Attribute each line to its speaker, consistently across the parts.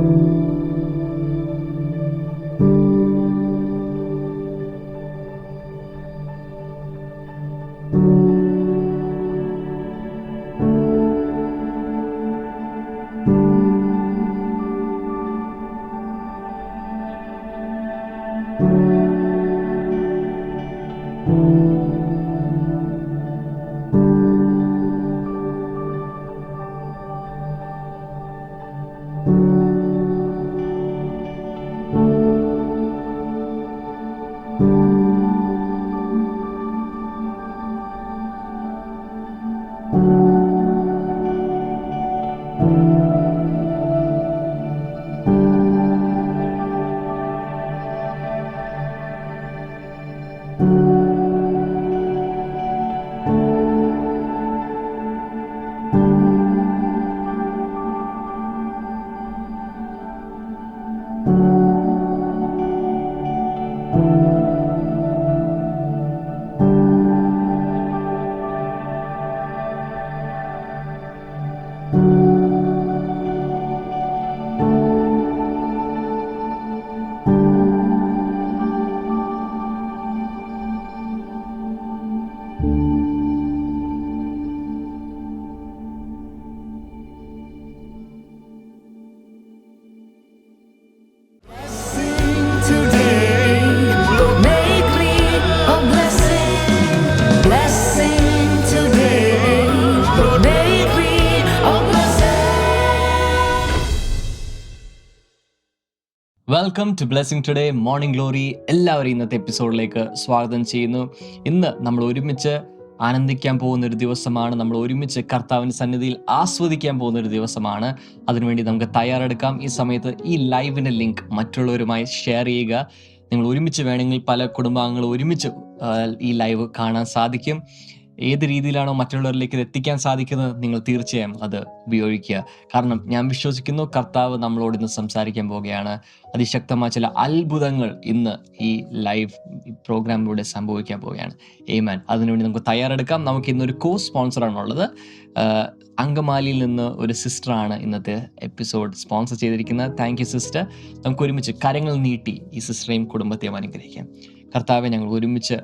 Speaker 1: Thank you.
Speaker 2: Welcome to blessing today morning glory എല്ലാവരെയും ഇന്നത്തെ എപ്പിസോഡിലേക്ക് സ്വാഗതം ചെയ്യുന്നു. ഇന്ന് നമ്മൾ ഒരുമിച്ച് ആനന്ദിക്കാൻ പോകുന്ന ഒരു ദിവസമാണ്. നമ്മൾ ഒരുമിച്ച് കർത്താവിന്റെ സന്നിധിയിൽ ആസ്വദിക്കാൻ പോകുന്ന ഒരു ദിവസമാണ്. അതിനുവേണ്ടി നമുക്ക് തയ്യാറെടുക്കാം. ഈ സമയത്ത് ഈ ലൈവിന്റെ ലിങ്ക് മറ്റുള്ളവരുമായി ഷെയർ ചെയ്യുക. നിങ്ങൾ ഒരുമിച്ച് വേണമെങ്കിൽ പല കുടുംബാംഗങ്ങളും ഒരുമിച്ച് ഈ ലൈവ് കാണാൻ സാധിക്കും. ഏത് രീതിയിലാണോ മറ്റുള്ളവരിലേക്ക് ഇത് എത്തിക്കാൻ സാധിക്കുന്നത് നിങ്ങൾ തീർച്ചയായും അത് ഉപയോഗിക്കുക കാരണം ഞാൻ വിശ്വസിക്കുന്നു കർത്താവ് നമ്മളോട് ഇന്ന് സംസാരിക്കാൻ പോവുകയാണ്. അതിശക്തമായ ചില അത്ഭുതങ്ങൾ ഇന്ന് ഈ ലൈവ് പ്രോഗ്രാമിലൂടെ സംഭവിക്കാൻ പോവുകയാണ്. ഏമാൻ അതിനുവേണ്ടി നമുക്ക് തയ്യാറെടുക്കാം. നമുക്ക് ഇന്നൊരു കോ സ്പോൺസറാണ് ഉള്ളത് അങ്കമാലിയിൽ നിന്ന് ഒരു സിസ്റ്ററാണ് ഇന്നത്തെ എപ്പിസോഡ് സ്പോൺസർ ചെയ്തിരിക്കുന്നത്. താങ്ക് യു സിസ്റ്റർ നമുക്ക് ഒരുമിച്ച് കരങ്ങൾ നീട്ടി ഈ സിസ്റ്ററെയും കുടുംബത്തെയും അനുഗ്രഹിക്കാം. കർത്താവെ ഞങ്ങൾ ഒരുമിച്ച്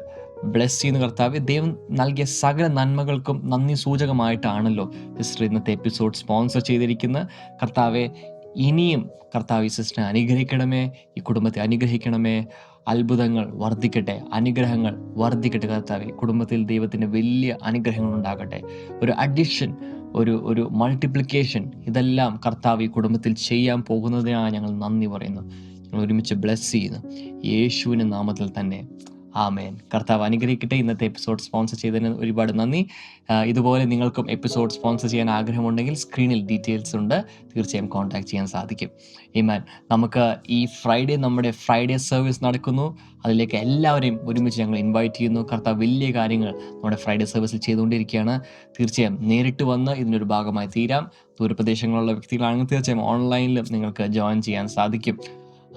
Speaker 2: ബ്ലെസ് ചെയ്യുന്ന കർത്താവ് ദൈവം നൽകിയ സകല നന്മകൾക്കും നന്ദി സൂചകമായിട്ടാണല്ലോ സിസ്റ്റർ ഇന്നത്തെ എപ്പിസോഡ് സ്പോൺസർ ചെയ്തിരിക്കുന്നത്. കർത്താവെ ഇനിയും കർത്താവ് ഈ സിസ്റ്ററിനെ അനുഗ്രഹിക്കണമേ ഈ കുടുംബത്തെ അനുഗ്രഹിക്കണമേ. അത്ഭുതങ്ങൾ വർദ്ധിക്കട്ടെ അനുഗ്രഹങ്ങൾ വർദ്ധിക്കട്ടെ കർത്താവെ. കുടുംബത്തിൽ ദൈവത്തിന്റെ വലിയ അനുഗ്രഹങ്ങൾ ഉണ്ടാകട്ടെ. ഒരു അഡിഷൻ ഒരു ഒരു മൾട്ടിപ്ലിക്കേഷൻ ഇതെല്ലാം കർത്താവ് ഈ കുടുംബത്തിൽ ചെയ്യാൻ പോകുന്നതിനാണ് ഞങ്ങൾ നന്ദി പറയുന്നു ഞങ്ങൾ ഒരുമിച്ച് ബ്ലെസ് ചെയ്യുന്നു. യേശുവിന്റെ നാമത്തിൽ തന്നെ. ആമേൻ. കർത്താവ് അനുഗ്രഹിക്കട്ടെ. ഇന്നത്തെ എപ്പിസോഡ് സ്പോൺസർ ചെയ്തതിന് ഒരുപാട് നന്ദി. ഇതുപോലെ നിങ്ങൾക്കും എപ്പിസോഡ് സ്പോൺസർ ചെയ്യാൻ ആഗ്രഹമുണ്ടെങ്കിൽ സ്ക്രീനിൽ ഡീറ്റെയിൽസ് ഉണ്ട്. തീർച്ചയായും കോൺടാക്ട് ചെയ്യാൻ സാധിക്കും. ഈമാൻ നമുക്ക് ഈ ഫ്രൈഡേ നമ്മുടെ ഫ്രൈഡേ സർവീസ് നടക്കുന്നു. അതിലേക്ക് എല്ലാവരെയും ഒരുമിച്ച് ഞങ്ങൾ ഇൻവൈറ്റ് ചെയ്യുന്നു. കർത്താവ് വലിയ കാര്യങ്ങൾ നമ്മുടെ ഫ്രൈഡേ സർവീസിൽ ചെയ്തുകൊണ്ടിരിക്കുകയാണ്. തീർച്ചയായും നേരിട്ട് വന്ന് ഇതിനൊരു ഭാഗമായി തീരാം. ദൂരപ്രദേശങ്ങളുള്ള വ്യക്തികളാണെങ്കിൽ തീർച്ചയായും ഓൺലൈനിലും നിങ്ങൾക്ക് ജോയിൻ ചെയ്യാൻ സാധിക്കും.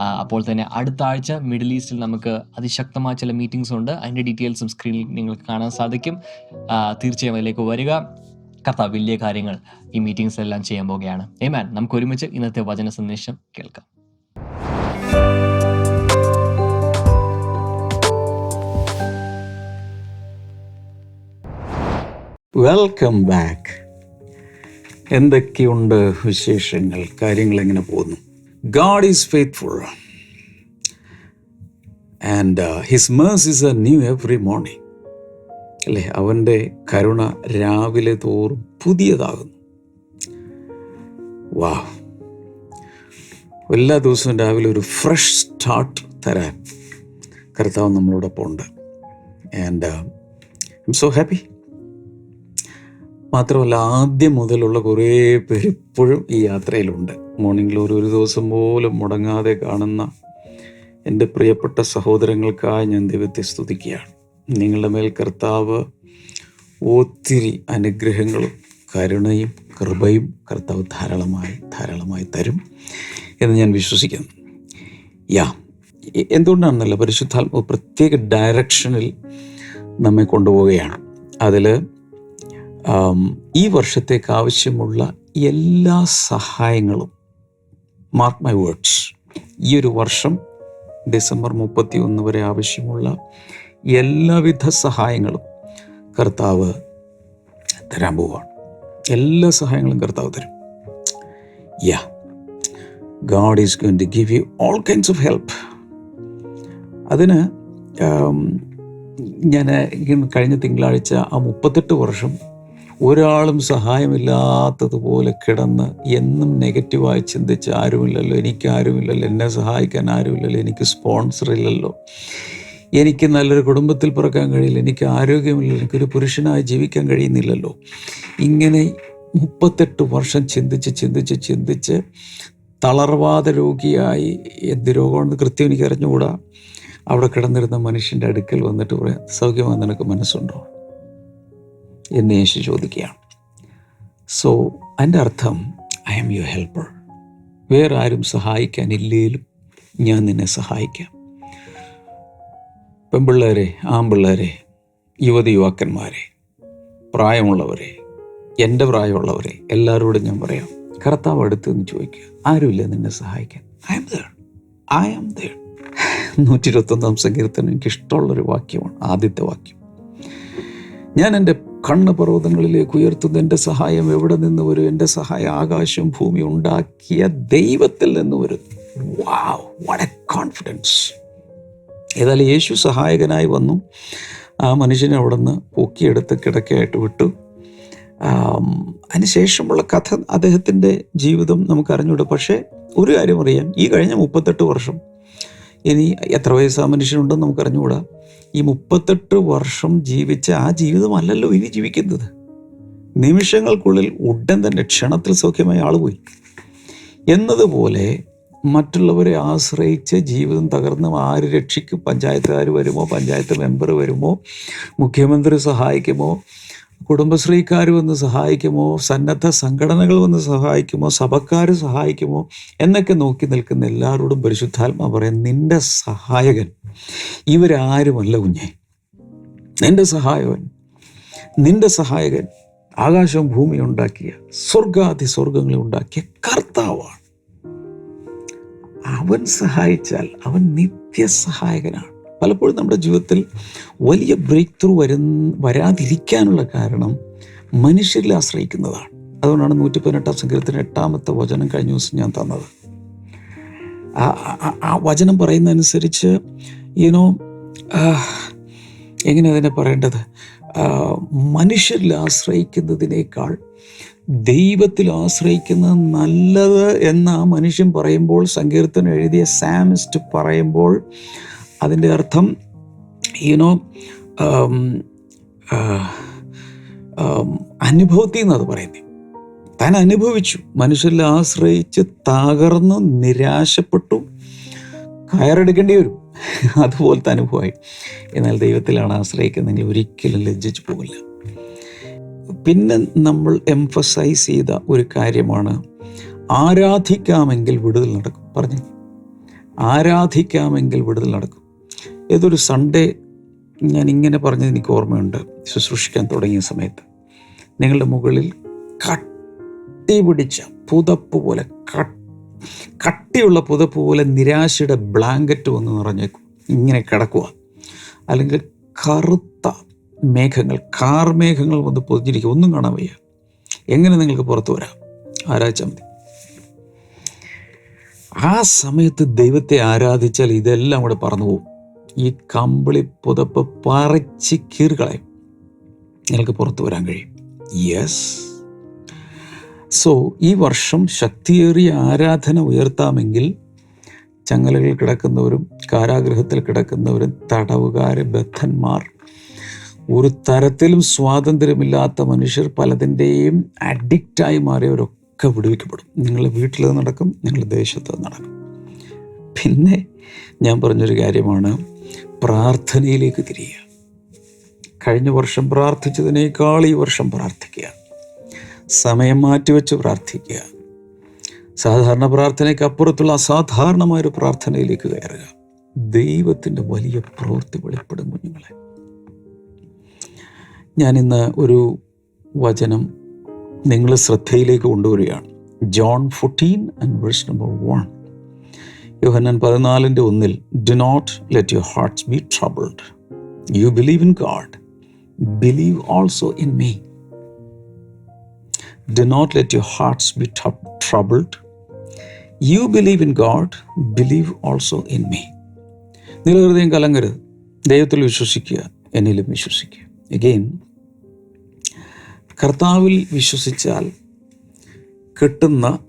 Speaker 2: അപ്പോൾ തന്നെ അടുത്ത ആഴ്ച മിഡിൽ ഈസ്റ്റിൽ നമുക്ക് അതിശക്തമായ ചില മീറ്റിംഗ്സ് ഉണ്ട്. അതിന്റെ ഡീറ്റെയിൽസും സ്ക്രീനിൽ നിങ്ങൾക്ക് കാണാൻ സാധിക്കും. തീർച്ചയായും അതിലേക്ക് വരിക. കർത്താവ് വലിയ കാര്യങ്ങൾ ഈ മീറ്റിംഗ്സ് എല്ലാം ചെയ്യാൻ പോവുകയാണ്. ഏമാൻ നമുക്ക് ഒരുമിച്ച് ഇന്നത്തെ വചന സന്ദേശം കേൾക്കാം.
Speaker 3: വെൽക്കം ബാക്ക് എന്തൊക്കെയുണ്ട് വിശേഷങ്ങൾ? കാര്യങ്ങൾ എങ്ങനെ പോകുന്നു? God is faithful and his mercies is a new every morning അല്ലേ? അവന്റെ കരുണ രാവിലെ തോറും പുതിയതാകുന്നു. വാ എല്ലാ ദിവസവും രാവിലെ ഒരു ഫ്രഷ് സ്റ്റാർട്ട് തരാൻ കർത്താവ് നമ്മളോടൊപ്പം ഉണ്ട്. And I'm so happy മാത്രമല്ല ആദ്യം മുതലുള്ള കുറേ പേര് ഇപ്പോഴും ഈ യാത്രയിലുണ്ട്. മോർണിംഗിൽ ഒരു ഒരു ദിവസം പോലും മുടങ്ങാതെ കാണുന്ന എന്റെ പ്രിയപ്പെട്ട സഹോദരങ്ങൾക്കായി ഞാൻ ദൈവത്തെ സ്തുതിക്കുകയാണ്. നിങ്ങളുടെ മേൽ കർത്താവ് ഒത്തിരി അനുഗ്രഹങ്ങളും കരുണയും കൃപയും കർത്താവ് ധാരാളമായി ധാരാളമായി തരും എന്ന് ഞാൻ വിശ്വസിക്കുന്നു. യാ എന്തുകൊണ്ടാണെന്നല്ല പരിശുദ്ധാത്മ പ്രത്യേക ഡയറക്ഷനിൽ നമ്മെ കൊണ്ടുപോവുകയാണ്. അതിൽ ഈ വർഷത്തേക്ക് ആവശ്യമുള്ള എല്ലാ സഹായങ്ങളും മാർക്ക് മൈ വേർഡ്സ് ഈ ഒരു വർഷം ഡിസംബർ മുപ്പത്തി ഒന്ന് വരെ ആവശ്യമുള്ള എല്ലാവിധ സഹായങ്ങളും കർത്താവ് തരാൻ പോവുകയാണ് എല്ലാ സഹായങ്ങളും കർത്താവ് തരും. Yeah God is going to give you all kinds of help അതിന് ഞാൻ കഴിഞ്ഞ തിങ്കളാഴ്ച ആ മുപ്പത്തെട്ട് വർഷം ഒരാളും സഹായമില്ലാത്തതുപോലെ കിടന്ന് എന്നും നെഗറ്റീവായി ചിന്തിച്ച് ആരുമില്ലല്ലോ എനിക്ക് ആരുമില്ലല്ലോ എന്നെ സഹായിക്കാൻ ആരുമില്ലല്ലോ എനിക്ക് സ്പോൺസർ ഇല്ലല്ലോ. എനിക്ക് നല്ലൊരു കുടുംബത്തിൽ പിറക്കാൻ കഴിയില്ല എനിക്ക് ആരോഗ്യമില്ല എനിക്കൊരു പുരുഷനായി ജീവിക്കാൻ കഴിയുന്നില്ലല്ലോ. ഇങ്ങനെ മുപ്പത്തെട്ട് വർഷം ചിന്തിച്ച് ചിന്തിച്ച് ചിന്തിച്ച് തളർവാദ രോഗിയായി എന്ത് രോഗമാണെന്ന് കൃത്യം എനിക്ക് അറിഞ്ഞുകൂടാ അവിടെ കിടന്നിരുന്ന മനുഷ്യന്റെ അടുക്കൽ വന്നിട്ട് പറയാം സൗഖ്യമായി നിനക്ക് മനസ്സുണ്ടോ? എന്ന് യേശു ചോദിക്കുകയാണ്. സോ അതിന്റെ അർത്ഥം ഐ ആം യുവർ ഹെൽപ്പർ വേറെ ആരും സഹായിക്കാനില്ലേലും ഞാൻ നിന്നെ സഹായിക്കാം. പെൺപിള്ളേരെ ആൺപിള്ളേരെ യുവതി യുവാക്കന്മാരെ പ്രായമുള്ളവരെ എന്റെ പ്രായമുള്ളവരെ എല്ലാവരോടും ഞാൻ പറയാം കർത്താവ് അടുത്ത് നിന്ന് ചോദിക്കുക ആരുമില്ല നിന്നെ സഹായിക്കാൻ? I am there I am there നൂറ്റി ഇരുപത്തൊന്നാം സങ്കീർത്തനം എനിക്ക് ഇഷ്ടമുള്ളൊരു വാക്യമാണ് ആദ്യത്തെ വാക്യം. ഞാൻ എന്റെ കണ്ണ് പർവതങ്ങളിലേക്ക് ഉയർത്തുന്ന എന്റെ സഹായം എവിടെ നിന്ന് വരും? എന്റെ സഹായം ആകാശം ഭൂമി ഉണ്ടാക്കിയ ദൈവത്തിൽ നിന്ന് വരും. എ കോൺഫിഡൻസ് ഏതായാലും യേശു സഹായകനായി വന്നു. ആ മനുഷ്യനെ അവിടെ നിന്ന് പൊക്കിയെടുത്ത് കിടക്കയായിട്ട് വിട്ടു. അതിനുശേഷമുള്ള കഥ അദ്ദേഹത്തിന്റെ ജീവിതം നമുക്കറിഞ്ഞൂടെ. പക്ഷേ ഒരു കാര്യം അറിയാം. ഈ കഴിഞ്ഞ മുപ്പത്തെട്ട് വർഷം ഇനി എത്ര വയസ്സാ മനുഷ്യനുണ്ടെന്ന് നമുക്ക് അറിഞ്ഞുകൂടാ ഈ മുപ്പത്തെട്ട് വർഷം ജീവിച്ച ആ ജീവിതമല്ലല്ലോ ഇനി ജീവിക്കുന്നത്. നിമിഷങ്ങൾക്കുള്ളിൽ ഉടൻ തന്നെ ക്ഷണത്തിൽ സൗഖ്യമായ ആൾ പോയി. എന്നതുപോലെ മറ്റുള്ളവരെ ആശ്രയിച്ച് ജീവിതം തകർന്ന് ആര് രക്ഷിക്കും? പഞ്ചായത്തുകാർ വരുമോ? പഞ്ചായത്ത് മെമ്പർ വരുമോ? മുഖ്യമന്ത്രി സഹായിക്കുമോ? കുടുംബശ്രീക്കാർ വന്ന് സഹായിക്കുമോ? സന്നദ്ധ സംഘടനകൾ വന്ന് സഹായിക്കുമോ? സഭക്കാർ സഹായിക്കുമോ? എന്നൊക്കെ നോക്കി നിൽക്കുന്ന എല്ലാവരോടും പരിശുദ്ധാത്മ പറയാം നിന്റെ സഹായകൻ ഇവരാരുമല്ല കുഞ്ഞെ. നിന്റെ സഹായകൻ നിന്റെ സഹായകൻ ആകാശവും ഭൂമിയും ഉണ്ടാക്കിയ സ്വർഗാതി സ്വർഗങ്ങളെ ഉണ്ടാക്കിയ കർത്താവാണ്. അവൻ സഹായിച്ചാൽ അവൻ നിത്യസഹായകനാണ്. പലപ്പോഴും നമ്മുടെ ജീവിതത്തിൽ വലിയ ബ്രേക്ക് ത്രൂ വരുന്ന വരാതിരിക്കാനുള്ള കാരണം മനുഷ്യരിൽ ആശ്രയിക്കുന്നതാണ്. അതുകൊണ്ടാണ് നൂറ്റി പതിനെട്ടാം സംഗീതത്തിന് എട്ടാമത്തെ വചനം കഴിഞ്ഞ ദിവസം ഞാൻ തന്നത്. ആ- വചനം പറയുന്നതനുസരിച്ച് യുനോ എങ്ങനെ അതിനെ പറയേണ്ടത്? മനുഷ്യരിൽ ആശ്രയിക്കുന്നതിനേക്കാൾ ദൈവത്തിൽ ആശ്രയിക്കുന്നത് നല്ലത് എന്ന് ആ മനുഷ്യൻ പറയുമ്പോൾ സങ്കീർത്തനം എഴുതിയ സാമിസ്റ്റ് പറയുമ്പോൾ അതിന്റെ അർത്ഥം യുനോ അനുഭവത്തിൽ നിന്നത് പറയുന്നത്. താൻ അനുഭവിച്ചു. മനുഷ്യരിൽ ആശ്രയിച്ച് തകർന്നു നിരാശപ്പെട്ടു കയറെടുക്കേണ്ടി വരും. അതുപോലത്തെ അനുഭവമായി. എന്നാൽ ദൈവത്തിലാണ് ആശ്രയിക്കുന്നതെങ്കിൽ ഒരിക്കലും ലജ്ജിച്ചു പോകില്ല. പിന്നെ നമ്മൾ എംഫസൈസ് ചെയ്ത ഒരു കാര്യമാണ് ആരാധിക്കാമെങ്കിൽ വിടുതൽ നടക്കും. പറഞ്ഞു ആരാധിക്കാമെങ്കിൽ വിടുതൽ നടക്കും. ഏതൊരു സൺഡേ ഞാൻ ഇങ്ങനെ പറഞ്ഞത് എനിക്ക് ഓർമ്മയുണ്ട്. ശുശ്രൂഷിക്കാൻ തുടങ്ങിയ സമയത്ത്. നിങ്ങളുടെ മുകളിൽ കട്ടി പിടിച്ച പുതപ്പ് പോലെ കട്ടിയുള്ള പുതപ്പ് പോലെ നിരാശയുടെ ബ്ലാങ്കറ്റ് വന്ന് നിറഞ്ഞേക്കും ഇങ്ങനെ കിടക്കുക. അല്ലെങ്കിൽ കറുത്ത മേഘങ്ങൾ കാർമേഘങ്ങൾ വന്ന് പൊതിഞ്ഞിരിക്കുക. ഒന്നും കാണാൻ വയ്യ. എങ്ങനെ നിങ്ങൾക്ക് പുറത്തു വരാം? ആരാച്ചാൽ മതി. ആ സമയത്ത് ദൈവത്തെ ആരാധിച്ചാൽ ഇതെല്ലാം കൂടെ പറന്നു പോകും. ഈ കമ്പിളി പുതപ്പ് പറിച്ച് കീറുകളയും. നിങ്ങൾക്ക് പുറത്തു വരാൻ കഴിയും. യെസ് സോ ഈ വർഷം ശക്തിയേറിയ ആരാധന ഉയർത്താമെങ്കിൽ ചങ്ങലകളിൽ കിടക്കുന്നവരും കാരാഗ്രഹത്തിൽ കിടക്കുന്നവരും തടവുകാര് ബദ്ധന്മാർ ഒരു തരത്തിലും സ്വാതന്ത്ര്യമില്ലാത്ത മനുഷ്യർ പലതിന്റെയും അഡിക്റ്റായി മാറിയവരൊക്കെ വിടുവിക്കപ്പെടും. നിങ്ങളുടെ വീട്ടിൽ നടക്കും നിങ്ങളുടെ ദേശത്ത് നടക്കും. പിന്നെ ഞാൻ പറഞ്ഞൊരു കാര്യമാണ്. പ്രാർത്ഥനയിലേക്ക് തിരിയുക. കഴിഞ്ഞ വർഷം പ്രാർത്ഥിച്ചതിനേക്കാൾ ഈ വർഷം പ്രാർത്ഥിക്കുക. സമയം മാറ്റിവെച്ച് പ്രാർത്ഥിക്കുക. സാധാരണ പ്രാർത്ഥനയ്ക്ക് അപ്പുറത്തുള്ള അസാധാരണമായ ഒരു പ്രാർത്ഥനയിലേക്ക് കയറുക. ദൈവത്തിന്റെ വലിയ പ്രവൃത്തി വെളിപ്പെടും കുഞ്ഞുങ്ങളെ. ഞാനിന്ന് ഒരു വചനം നിങ്ങൾ ശ്രദ്ധയിലേക്ക് കൊണ്ടുവരികയാണ്. John fourteen and verse number one. യോഹന്നാൻ പതിനാലിന്റെ ഒന്നിൽ do not let your hearts be troubled you believe in God believe also in me do not let your hearts be troubled you believe in God believe also in me നിങ്ങൾ ഹൃദയം കലങ്ങരുത് ദൈവത്തിൽ വിശ്വസിക്കുക എന്നിലും വിശ്വസിക്കുക. Again കർത്താവിൽ വിശ്വസിച്ചാൽ കിട്ടുന്ന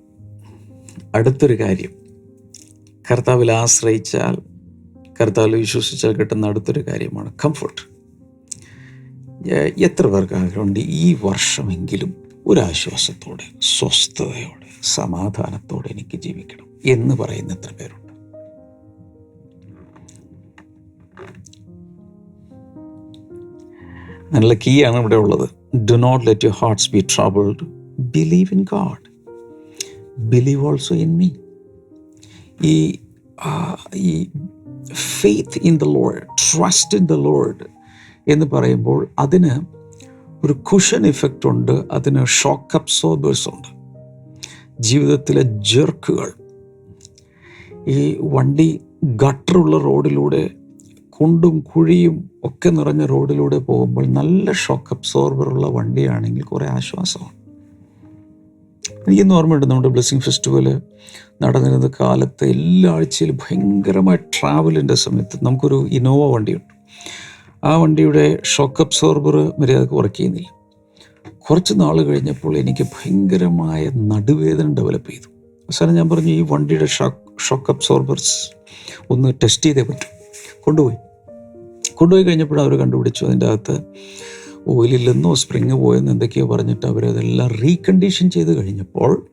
Speaker 3: അടുത്തൊരു കാര്യം. കർത്താവിൽ ആശ്രയിച്ചാൽ കർത്താവിൽ വിശ്വസിച്ചാൽ കിട്ടുന്ന അടുത്തൊരു കാര്യമാണ് കംഫർട്ട് എത്ര പേർക്ക് ആഗ്രഹമുണ്ട് ഈ വർഷമെങ്കിലും ഒരാശ്വാസത്തോടെ സ്വസ്ഥതയോടെ സമാധാനത്തോടെ എനിക്ക് ജീവിക്കണം എന്ന് പറയുന്ന എത്ര പേരുണ്ട്? നല്ല കീ ആണ് ഇവിടെ ഉള്ളത്. Do not let your hearts be troubled believe in God believe also in me ഈ ഈ faith in the Lord trust in the Lord എന്ന് പറയുമ്പോൾ അതിന് ഒരു കുഷൻ ഇഫക്റ്റ് ഉണ്ട് അതിന് ഷോക്ക് അബ്സോർബേഴ്സ് ഉണ്ട്. ജീവിതത്തിലെ ജെർക്കുകൾ ഈ വണ്ടി ഗട്ടറുള്ള റോഡിലൂടെ കുണ്ടും കുഴിയും ഒക്കെ നിറഞ്ഞ റോഡിലൂടെ പോകുമ്പോൾ നല്ല ഷോക്ക് അബ്സോർബറുള്ള വണ്ടിയാണെങ്കിൽ കുറേ ആശ്വാസമാണ് എനിക്കിന്ന് ഓർമ്മയുണ്ട് നമ്മുടെ ബ്ലെസ്സിങ് ഫെസ്റ്റിവൽ നടന്നിരുന്ന കാലത്ത് എല്ലാ ആഴ്ചയിലും ഭയങ്കരമായ ട്രാവലിന്റെ സമയത്ത് നമുക്കൊരു ഇന്നോവ വണ്ടിയുണ്ട്. ആ വണ്ടിയുടെ ഷോക്ക് അബ്സോർബർ മര്യാദയ്ക്ക് വർക്ക് ചെയ്യുന്നില്ല. കുറച്ച് നാൾ കഴിഞ്ഞപ്പോൾ എനിക്ക് ഭയങ്കരമായ നടുവേദന ഡെവലപ്പ് ചെയ്തു. അവസാനം ഞാൻ പറഞ്ഞു ഈ വണ്ടിയുടെ ഷോക്ക് ഷോക്ക് അബ്സോർബേഴ്സ് ഒന്ന് ടെസ്റ്റ് ചെയ്തേ പറ്റും. കൊണ്ടുപോയി. കൊണ്ടുപോയി കഴിഞ്ഞപ്പോൾ അവർ കണ്ടുപിടിച്ചു അതിന്റെ അകത്ത് ഓയിലില്ലെന്നോ സ്പ്രിങ് പോയെന്നോ എന്തൊക്കെയോ പറഞ്ഞിട്ട് അവരതെല്ലാം റീകണ്ടീഷൻ ചെയ്ത് കഴിഞ്ഞപ്പോൾ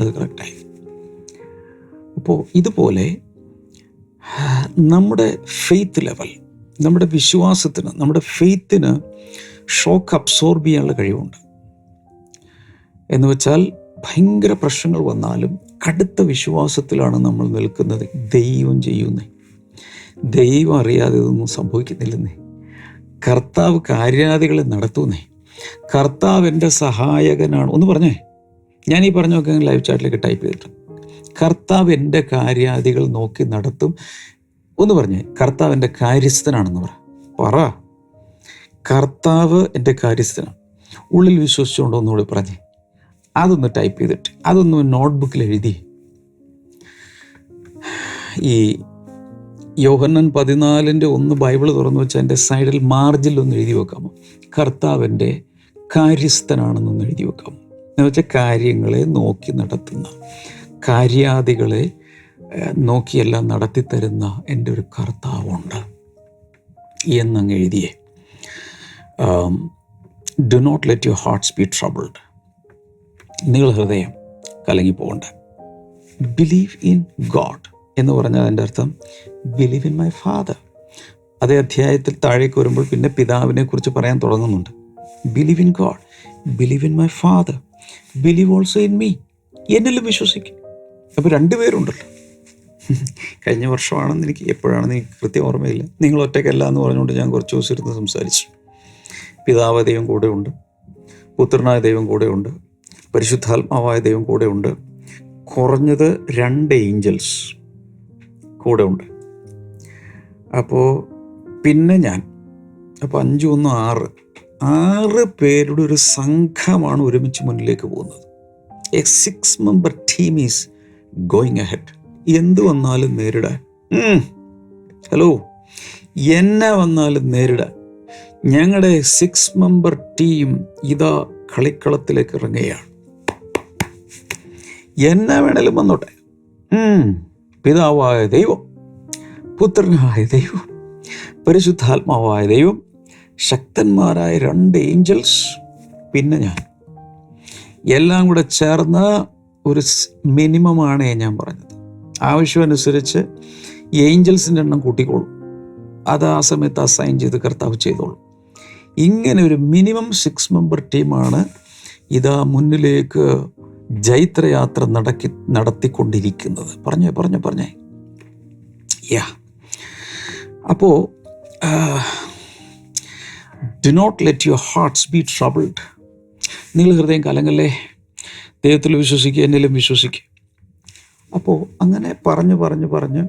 Speaker 3: അത് കറക്റ്റായി. അപ്പോൾ ഇതുപോലെ നമ്മുടെ ഫെയ്ത്ത് ലെവൽ നമ്മുടെ വിശ്വാസത്തിന് നമ്മുടെ ഫെയ്ത്തിന് ഷോക്ക് അബ്സോർബ് ചെയ്യാനുള്ള കഴിവുണ്ട്. എന്ന് വെച്ചാൽ ഭയങ്കര പ്രശ്നങ്ങൾ വന്നാലും കടുത്ത വിശ്വാസത്തിലാണ് നമ്മൾ നിൽക്കുന്നത് ദൈവം ചെയ്യുന്നേ. ദൈവം അറിയാതെ ഇതൊന്നും സംഭവിക്കുന്നില്ലെന്നേ. കർത്താവ് കാര്യാദികളെ നടത്തുന്നേ. കർത്താവ് എന്റെ സഹായകനാണ്. ഒന്ന് പറഞ്ഞേ. ഞാൻ ഈ പറഞ്ഞൊക്കെ ലൈവ് ചാറ്റിലേക്ക് ടൈപ്പ് ചെയ്തിട്ടുണ്ട്. കർത്താവ് എന്റെ കാര്യാദികൾ നോക്കി നടത്തും. ഒന്ന് പറഞ്ഞേ. കർത്താവ് എന്റെ കാര്യസ്ഥനാണെന്ന് പറ. പറ. കർത്താവ് എന്റെ കാര്യസ്ഥനാണ്. ഉള്ളിൽ വിശ്വസിച്ചുകൊണ്ട് ഒന്നുകൂടി പറഞ്ഞേ. അതൊന്ന് ടൈപ്പ് ചെയ്തിട്ട്. അതൊന്ന് നോട്ട്ബുക്കിൽ എഴുതി. ഈ യോഹന്നൻ പതിനാലിന്റെ ഒന്ന് ബൈബിൾ തുറന്നു വെച്ചാൽ എന്റെ സൈഡിൽ മാർജിൽ ഒന്ന് എഴുതി വെക്കാമോ? കർത്താവിന്റെ കാര്യസ്ഥനാണെന്നൊന്ന് എഴുതി വെക്കാമോ? എന്ന് വെച്ചാൽ കാര്യങ്ങളെ നോക്കി നടത്തുന്ന കാര്യാദികളെ നോക്കിയെല്ലാം നടത്തിത്തരുന്ന എന്റെ ഒരു കർത്താവുണ്ട്. എന്നങ്ങ് എഴുതിയേ. Do not let your hearts be troubled നിങ്ങൾ ഹൃദയം കലങ്ങിപ്പോകണ്ട. ബിലീവ് ഇൻ ഗോഡ് എന്ന് പറഞ്ഞാൽ അതിന്റെ അർത്ഥം ബിലീവ് ഇൻ മൈ ഫാദർ അതേ അധ്യായത്തിൽ താഴേക്ക് വരുമ്പോൾ പിന്നെ പിതാവിനെ കുറിച്ച് പറയാൻ തുടങ്ങുന്നുണ്ട്. Believe in God believe in my father believe also in me എന്നിലും വിശ്വസിക്കും. അപ്പോൾ രണ്ടുപേരുണ്ടല്ലോ കഴിഞ്ഞ വർഷമാണെന്ന് എനിക്ക് എപ്പോഴാണെന്ന് എനിക്ക് കൃത്യം ഓർമ്മയില്ല. നിങ്ങൾ ഒറ്റയ്ക്കല്ല എന്ന് പറഞ്ഞുകൊണ്ട് ഞാൻ കുറച്ച് ദിവസം ഇരുന്ന് സംസാരിച്ചു. പിതാവ് ദൈവം കൂടെയുണ്ട് പുത്രനായ ദൈവം കൂടെയുണ്ട് പരിശുദ്ധാത്മാവായ ദൈവം കൂടെയുണ്ട് കുറഞ്ഞത് രണ്ട് ഏഞ്ചൽസ് കൂടെ ഉണ്ട് അപ്പോൾ പിന്നെ ഞാൻ അപ്പോൾ അഞ്ചും ഒന്ന് ആറ് ആറ് പേരുടെ ഒരു സംഘമാണ് ഒരുമിച്ച് മുന്നിലേക്ക് പോകുന്നത്. A six member team is going ahead എന്ത് വന്നാലും നേരിടാൻ. ഹലോ. എന്നെ വന്നാലും നേരിടാൻ. ഞങ്ങളുടെ സിക്സ് മെമ്പർ ടീം ഇതാ കളിക്കളത്തിലേക്ക് ഇറങ്ങുകയാണ്. എന്നെ വേണേലും വന്നോട്ടെ. പിതാവായ ദൈവം പുത്രനായ ദൈവം പരിശുദ്ധാത്മാവായ ദൈവം ശക്തന്മാരായ രണ്ട് ഏഞ്ചൽസ് പിന്നെ ഞാൻ. എല്ലാം കൂടെ ചേർന്ന് ഒരു മിനിമമാണ് ഞാൻ പറഞ്ഞത്. ആവശ്യമനുസരിച്ച് ഏഞ്ചൽസിന്റെ എണ്ണം കൂട്ടിക്കോളും. അത് ആ സമയത്ത് അസൈൻ ചെയ്ത് കർത്താവ് ചെയ്തോളും. ഇങ്ങനെ ഒരു മിനിമം സിക്സ് മെമ്പർ ടീമാണ് ഇതാ മുന്നിലേക്ക് ജൈത്രയാത്ര നടക്കി നടത്തിക്കൊണ്ടിരിക്കുന്നത്. പറഞ്ഞേ പറഞ്ഞേ പറഞ്ഞേ. യാ. അപ്പോൾ do not let your hearts be troubled നിങ്ങൾ ഹൃദയം കലങ്ങല്ലേ? ദൈവത്തിൽ വിശ്വസിക്കുക എന്നിലും വിശ്വസിക്കുക. അപ്പോൾ അങ്ങനെ പറഞ്ഞു പറഞ്ഞു പറഞ്ഞ്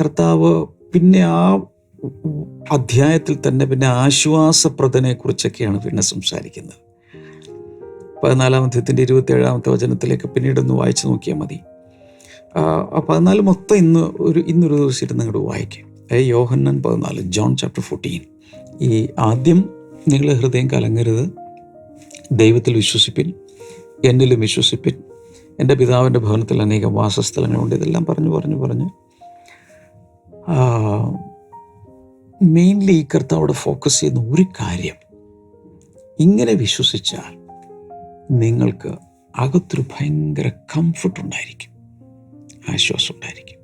Speaker 3: കർത്താവ് പിന്നെ ആ അധ്യായത്തിൽ തന്നെ പിന്നെ ആശ്വാസപ്രദനെക്കുറിച്ചൊക്കെയാണ് പിന്നെ സംസാരിക്കുന്നത്. പതിനാലാം അധ്യയത്തിന്റെ ഇരുപത്തി ഏഴാമത്തെ വചനത്തിലേക്ക് പിന്നീട് ഒന്ന് വായിച്ചു നോക്കിയാൽ മതി. ആ പതിനാല് മൊത്തം ഇന്ന് ഒരു ഇന്നൊരു ദിവസം ഇരുന്ന് അങ്ങോട്ട് വായിക്കും. ഏ യോഹന്നൻ പതിനാല് ജോൺ ചാപ്റ്റർ ഫോർട്ടീൻ ഈ ആദ്യം നിങ്ങൾ ഹൃദയം കലങ്ങരുത് ദൈവത്തിൽ വിശ്വസിപ്പിൻ എന്നിലും വിശ്വസിപ്പിൻ. എന്റെ പിതാവിന്റെ ഭവനത്തിൽ അനേകം വാസസ്ഥലങ്ങളുണ്ട് ഇതെല്ലാം പറഞ്ഞു പറഞ്ഞു പറഞ്ഞ്. മെയിൻലി ഈ കർത്താവോട് ഫോക്കസ് ചെയ്യുന്ന ഒരു കാര്യം. ഇങ്ങനെ വിശ്വസിച്ചാൽ നിങ്ങൾക്ക് അകത്തൊരു ഭയങ്കര കംഫർട്ട് ഉണ്ടായിരിക്കും. ആശ്വാസം ഉണ്ടായിരിക്കും.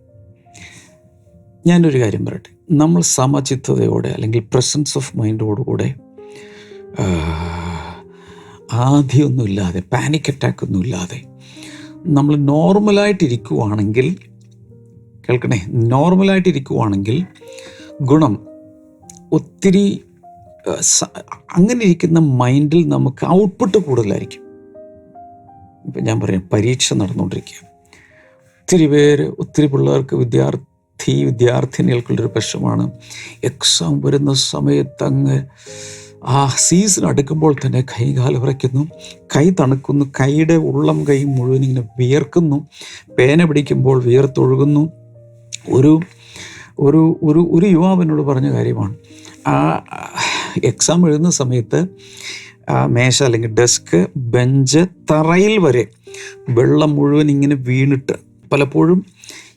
Speaker 3: ഞാനൊരു കാര്യം പറയട്ടെ. നമ്മൾ സമചിത്തതയോടെ അല്ലെങ്കിൽ പ്രസൻസ് ഓഫ് മൈൻഡോടുകൂടെ ആദ്യമൊന്നുമില്ലാതെ പാനിക് അറ്റാക്ക് ഒന്നുമില്ലാതെ നമ്മൾ നോർമലായിട്ടിരിക്കുവാണെങ്കിൽ കേൾക്കണേ നോർമലായിട്ടിരിക്കുവാണെങ്കിൽ ഗുണം ഒത്തിരി അങ്ങനെ ഇരിക്കുന്ന മൈൻഡിൽ നമുക്ക് ഔട്ട്പുട്ട് കൂടുതലായിരിക്കും. ഇപ്പം ഞാൻ പറയാം പരീക്ഷ നടന്നുകൊണ്ടിരിക്കുക. ഒത്തിരി പേര് ഒത്തിരി പിള്ളേർക്ക് വിദ്യാർത്ഥി വിദ്യാർത്ഥിനികൾക്കുള്ളൊരു പ്രശ്നമാണ് എക്സാം വരുന്ന സമയത്ത് അങ്ങ് ആ സീസൺ അടുക്കുമ്പോൾ തന്നെ വിറയ്ക്കുന്നു. കൈ തണുക്കുന്നു. കൈയുടെ ഉള്ളം കൈ മുഴുവൻ ഇങ്ങനെ വിയർക്കുന്നു. പേന പിടിക്കുമ്പോൾ വിയർത്തൊഴുകുന്നു. ഒരു ഒരു ഒരു ഒരു യുവാവിനോട് പറഞ്ഞ കാര്യമാണ്. ആ എക്സാം എഴുതുന്ന സമയത്ത് മേശ അല്ലെങ്കിൽ ഡെസ്ക് ബെഞ്ച് തറയിൽ വരെ വെള്ളം മുഴുവൻ ഇങ്ങനെ വീണിട്ട് പലപ്പോഴും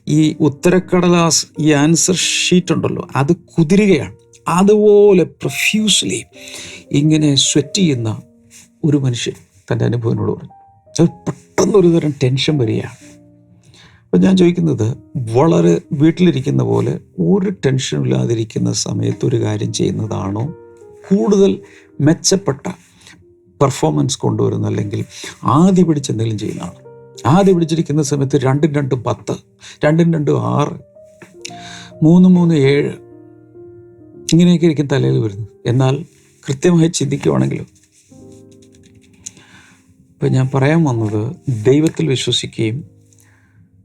Speaker 3: ഈ ഉത്തരക്കടലാസ് ഈ ആൻസർ ഷീറ്റ് ഉണ്ടല്ലോ അത് കുതിരുകയാണ്. അതുപോലെ പ്രൊഫ്യൂസ്ലി ഇങ്ങനെ സ്വെറ്റ് ചെയ്യുന്ന ഒരു മനുഷ്യൻ തന്റെ അനുഭവനോട് പറഞ്ഞു. പെട്ടെന്ന് ഒരു തരം ടെൻഷൻ വരികയാണ്. അപ്പം ഞാൻ ചോദിക്കുന്നത് വളരെ വീട്ടിലിരിക്കുന്ന പോലെ ഒരു ടെൻഷനും ഇല്ലാതിരിക്കുന്ന സമയത്ത് ഒരു കാര്യം ചെയ്യുന്നതാണോ? കൂടുതൽ മെച്ചപ്പെട്ട പെർഫോമൻസ് കൊണ്ടുവരുന്ന അല്ലെങ്കിൽ ആദ്യ പിടിച്ച് എന്തെങ്കിലും ചെയ്യുന്നതാണ്. ആദ്യ പിടിച്ചിരിക്കുന്ന സമയത്ത് രണ്ടും രണ്ടും പത്ത് രണ്ടും രണ്ടും ആറ് മൂന്ന് മൂന്ന് ഏഴ് ഇങ്ങനെയൊക്കെ ഇരിക്കും തലയിൽ വരുന്നത്. എന്നാൽ കൃത്യമായി ചിന്തിക്കുവാണെങ്കിലും? ഇപ്പം ഞാൻ പറയാൻ വന്നത് ദൈവത്തിൽ വിശ്വസിക്കുകയും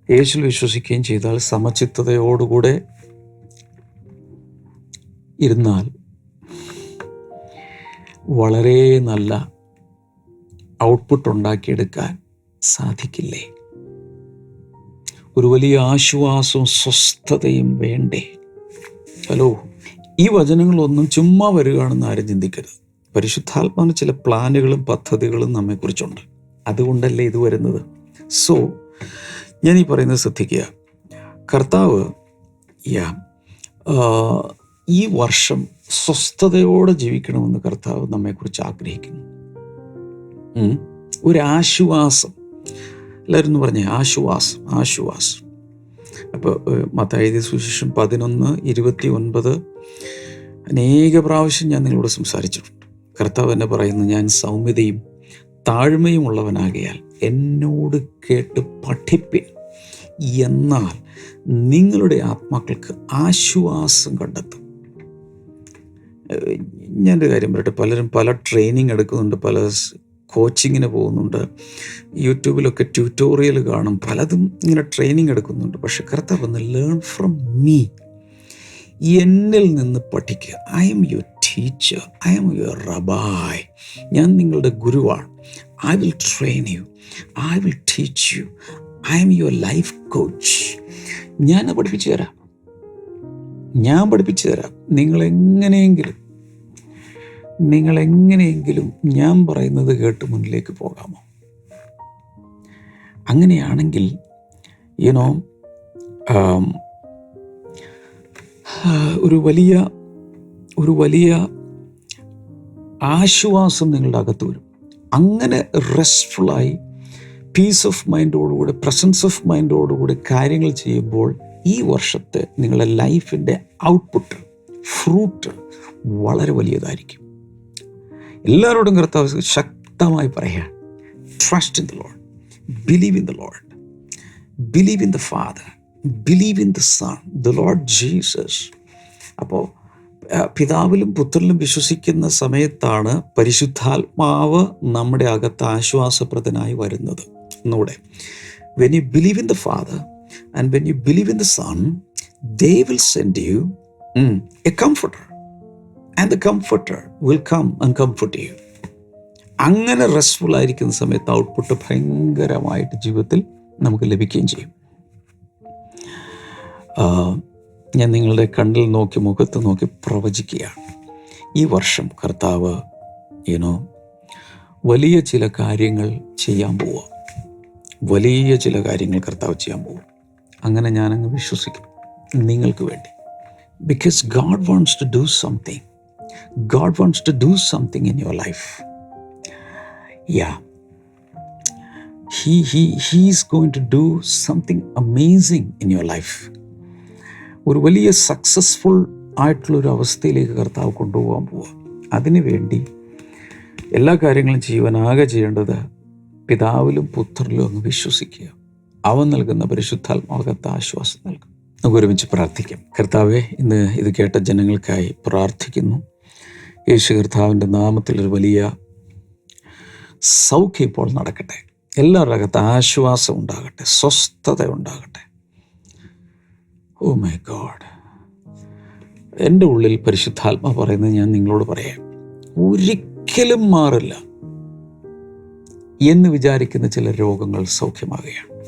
Speaker 3: യേശുവിൽ വിശ്വസിക്കുകയും ചെയ്താൽ സമചിത്തതയോടുകൂടെ ഇരുന്നാൽ വളരെ നല്ല ഔട്ട്പുട്ട് ഉണ്ടാക്കിയെടുക്കാൻ സാധിക്കില്ലേ? ഒരു വലിയ ആശ്വാസവും സ്വസ്ഥതയും വേണ്ടേ? ഹലോ ഈ വചനങ്ങളൊന്നും ചുമ്മാ വരികയാണെന്ന് ആരും ചിന്തിക്കരുത്. പരിശുദ്ധാത്മാവിന് ചില പ്ലാനുകളും പദ്ധതികളും നമ്മെക്കുറിച്ചുണ്ട്. അതുകൊണ്ടല്ലേ ഇത് വരുന്നത്? സോ ഞാൻ ഈ പറയുന്നത് ശ്രദ്ധിക്കുക. കർത്താവ് യാ ഈ വർഷം സ്വസ്ഥതയോടെ ജീവിക്കണമെന്ന് കർത്താവ് നമ്മെക്കുറിച്ച് ആഗ്രഹിക്കുന്നു. ഉം. ഒരു ആശ്വാസം എല്ലാവരും പറഞ്ഞേ ആശ്വാസം ആശ്വാസം. അപ്പോൾ മത്തായത് സുശേഷം പതിനൊന്ന് ഇരുപത്തി ഒൻപത് അനേക പ്രാവശ്യം ഞാൻ നിങ്ങളോട് സംസാരിച്ചിട്ടുണ്ട്. കർത്താവ് എന്നെ പറയുന്നു ഞാൻ സൗമ്യതയും താഴ്മയും ഉള്ളവനാകിയാൽ എന്നോട് കേട്ട് പഠിപ്പിൻ. എന്നാൽ നിങ്ങളുടെ ആത്മാക്കൾക്ക് ആശ്വാസം കണ്ടെത്തും. ഞാനൊരു കാര്യം പറയട്ടെ പലരും പല ട്രെയിനിങ് എടുക്കുന്നുണ്ട് പല കോച്ചിങ്ങിന് പോകുന്നുണ്ട്. യൂട്യൂബിലൊക്കെ ട്യൂട്ടോറിയൽ കാണും. പലതും ഇങ്ങനെ ട്രെയിനിങ് എടുക്കുന്നുണ്ട്. പക്ഷെ കർത്താവ് ഒന്ന് ലേൺ ഫ്രം മീ എന്നിൽ നിന്ന് പഠിക്കുക. I'm your teacher I'm your rabbi ഞാൻ നിങ്ങളുടെ ഗുരുവാണ്. I will train you I will teach you I'm your life coach ഞാൻ പഠിപ്പിച്ചു തരാം. ഞാൻ പഠിപ്പിച്ചു തരാം. നിങ്ങൾ എങ്ങനെയെങ്കിലും നിങ്ങൾ എങ്ങനെയെങ്കിലും ഞാൻ പറയുന്നത് കേട്ട് മുന്നിലേക്ക് പോകാമോ? അങ്ങനെയാണെങ്കിൽ യുനോ ഒരു വലിയ ഒരു വലിയ ആശ്വാസം നിങ്ങളുടെ അകത്ത് വരും. അങ്ങനെ റെസ്റ്റ്ഫുള്ളായി പീസ് ഓഫ് മൈൻഡോടുകൂടെ പ്രസൻസ് ഓഫ് മൈൻഡോടുകൂടി കാര്യങ്ങൾ ചെയ്യുമ്പോൾ ഈ വർഷത്തെ നിങ്ങളുടെ ലൈഫിന്റെ ഔട്ട്പുട്ട് ഫ്രൂട്ട് വളരെ വലിയതായിരിക്കും. എല്ലാവരോടും കർത്താവ് ശക്തമായി പറയുക trust in the Lord believe in the Lord believe in the father believe in the son the Lord Jesus അപ്പോൾ പിതാവിലും പുത്രനിലും വിശ്വസിക്കുന്ന സമയത്താണ് പരിശുദ്ധാത്മാവ് നമ്മുടെ അകത്ത് ആശ്വാസപ്രദനായി വരുന്നത്. എന്നൂടെ when you believe in the father and when you believe in the son they will send you a comforter and the comforter will come and comfort you അങ്ങനെ റെസ്റ്റ്ഫുൾ ആയിരിക്കുന്ന സമയത്ത് ഔട്ട്പുട്ട് ഭയങ്കരമായിട്ട് ജീവിതത്തിൽ നമുക്ക് ലഭിക്കുകയും ചെയ്യും. ഞാൻ നിങ്ങളുടെ കണ്ണിൽ നോക്കി മുഖത്ത് നോക്കി പ്രവചിക്കുകയാണ്. ഈ വർഷം കർത്താവ് യുനോ വലിയ ചില കാര്യങ്ങൾ ചെയ്യാൻ പോവുക. വലിയ ചില കാര്യങ്ങൾ കർത്താവ് ചെയ്യാൻ പോവുക. അങ്ങനെ ഞാനങ്ങ് വിശ്വസിക്കും നിങ്ങൾക്ക് വേണ്ടി. Because God wants to do something God wants to do something in your life yeah he he he's going to do something amazing in your life. ഒരു വലിയ സക്സസ്ഫുൾ ആയിട്ടുള്ളൊരു അവസ്ഥയിലേക്ക് കർത്താവ് കൊണ്ടുപോകാൻ പോവുക അതിനുവേണ്ടി എല്ലാ കാര്യങ്ങളും ചെയ്യുവാൻ ചെയ്യേണ്ടത് പിതാവിലും പുത്രനിലും അങ്ങ് വിശ്വസിക്കുക. അവൻ നൽകുന്ന പരിശുദ്ധാത്മാകത്ത് ആശ്വാസം നൽകും. നമുക്ക് ഒരുമിച്ച് പ്രാർത്ഥിക്കാം. കർത്താവെ ഇന്ന് ഇത് കേട്ട ജനങ്ങൾക്കായി പ്രാർത്ഥിക്കുന്നു. യേശു കർത്താവിന്റെ നാമത്തിൽ ഒരു വലിയ സൗഖ്യം ഇപ്പോൾ നടക്കട്ടെ. എല്ലാവരുടെ അകത്ത് ആശ്വാസം ഉണ്ടാകട്ടെ സ്വസ്ഥത ഉണ്ടാകട്ടെ. Oh my God. എന്റെ ഉള്ളിൽ പരിശുദ്ധാത്മ പറയുന്നത് ഞാൻ നിങ്ങളോട് പറയാം. ഒരിക്കലും മാറില്ല. എന്ന് വിചാരിക്കുന്ന ചില രോഗങ്ങൾ സൗഖ്യമാകുകയാണ്.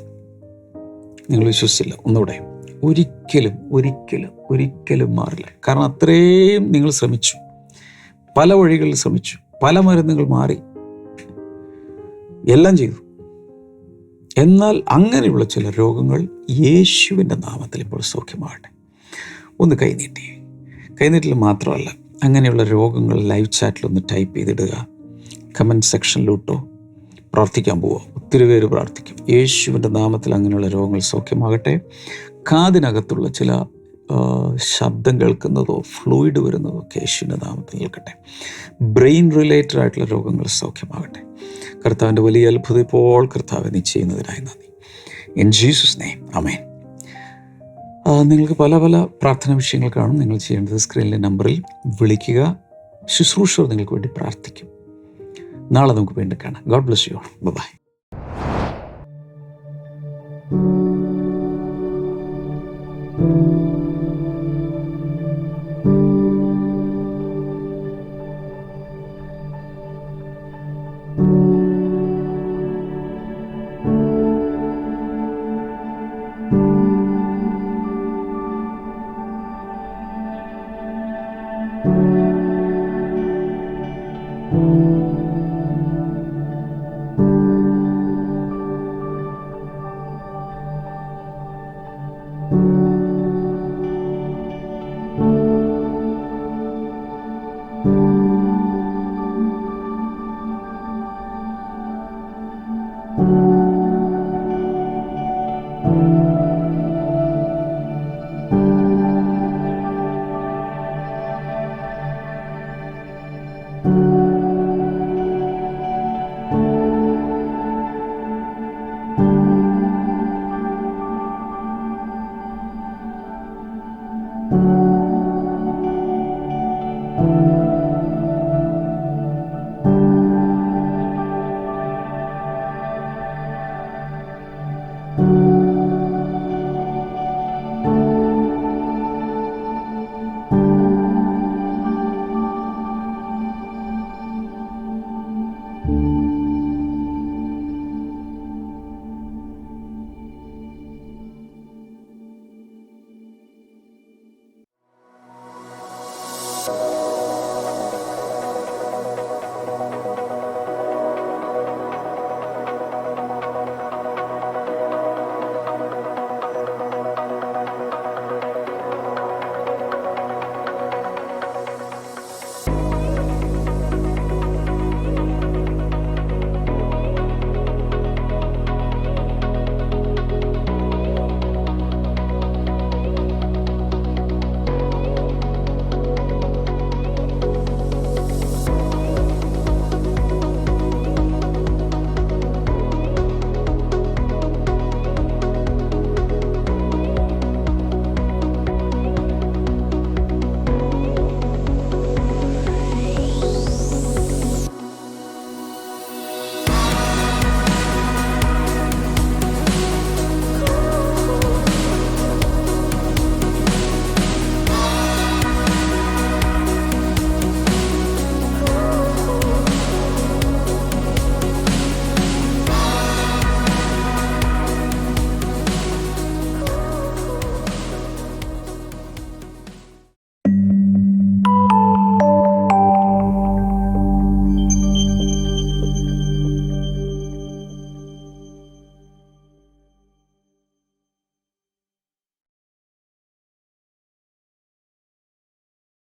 Speaker 3: നിങ്ങൾ വിശ്വസിച്ചില്ല ഒന്നുകൂടെ. ഒരിക്കലും ഒരിക്കലും ഒരിക്കലും മാറില്ല. കാരണം അത്രയും നിങ്ങൾ ശ്രമിച്ചു. പല വഴികളിൽ ശ്രമിച്ചു. പല മരുന്നുകൾ മാറി. എല്ലാം ചെയ്തു. എന്നാൽ അങ്ങനെയുള്ള ചില രോഗങ്ങൾ യേശുവിന്റെ നാമത്തിൽ ഇപ്പോൾ സൗഖ്യമാകട്ടെ. ഒന്ന് കൈനീട്ടി. കൈനീട്ടിൽ മാത്രമല്ല അങ്ങനെയുള്ള രോഗങ്ങൾ ലൈവ് ചാറ്റിൽ ഒന്ന് ടൈപ്പ് ചെയ്തിടുക. കമന്റ് സെക്ഷനിലോട്ടോ പ്രാർത്ഥിക്കാൻ പോവുക. ഒത്തിരി പേര് പ്രാർത്ഥിക്കും. യേശുവിന്റെ നാമത്തിൽ അങ്ങനെയുള്ള രോഗങ്ങൾ സൗഖ്യമാകട്ടെ. കാതിനകത്തുള്ള ചില ശബ്ദം കേൾക്കുന്നതോ ഫ്ലൂയിഡ് വരുന്നതോ ഒക്കെ യേശുവിന്റെ നാമത്തിൽ നിൽക്കട്ടെ. ബ്രെയിൻ റിലേറ്റഡ് ആയിട്ടുള്ള രോഗങ്ങൾ സൗഖ്യമാകട്ടെ. കർത്താവിന്റെ വലിയ അത്ഭുതം ഇപ്പോൾ കർത്താവ് നീ ചെയ്യുന്നതിനായി നന്ദി. ഇൻ ജീസസ് നെയ്മ് അമേൻ നിങ്ങൾക്ക് പല പല പ്രാർത്ഥന വിഷയങ്ങൾ കാണും. നിങ്ങൾ ചെയ്യേണ്ടത് സ്ക്രീനിലെ നമ്പറിൽ വിളിക്കുക. ശുശ്രൂഷർ നിങ്ങൾക്ക് വേണ്ടി പ്രാർത്ഥിക്കും. നാളെ നമുക്ക് വീണ്ടും കാണാം. God bless you bye
Speaker 1: thank you